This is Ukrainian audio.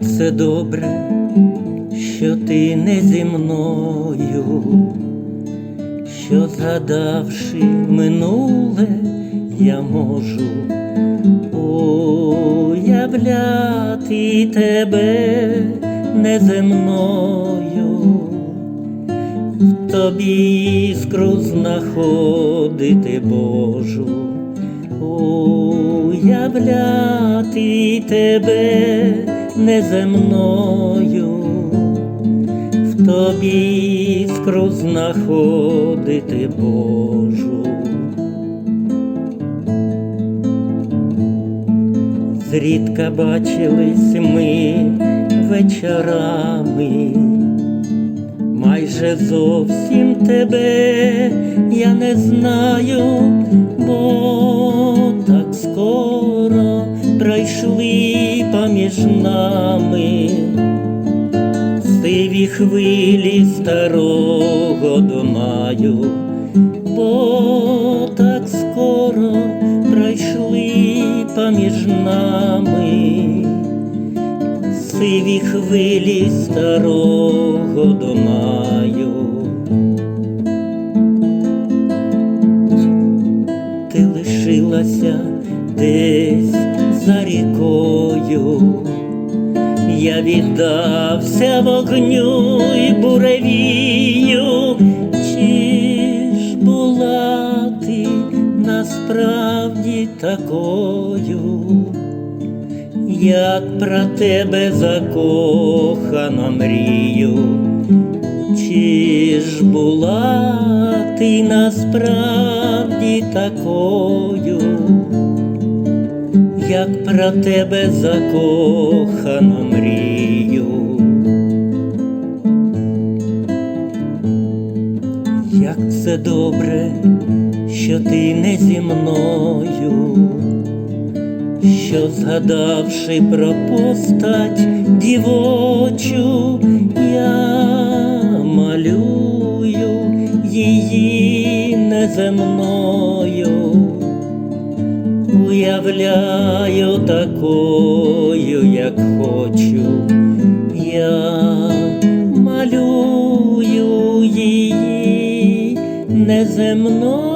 це добре, що ти не зі мною, що згадавши минуле, я можу уявляти тебе неземною, в тобі іскру знаходити Божу, уявляти тебе неземною, в тобі іскру знаходити Божу. Зрідка бачились ми вечорами, майже зовсім тебе я не знаю, бо поміж нами. Сиві хвилі старого Дунаю, бо так скоро пройшли поміж нами. Сиві хвилі старого Дунаю. Ти лишилася десь за рікою. Я віддався вогню і буревію, чи ж була ти насправді такою, як про тебе закохано мрію, чи ж була ти насправді такою? Як про тебе закохано мрію. Як це добре, що ти не зі мною, що згадавши про постать дівочу, я малюю її неземною уявляю такою, як хочу, я малюю її неземною,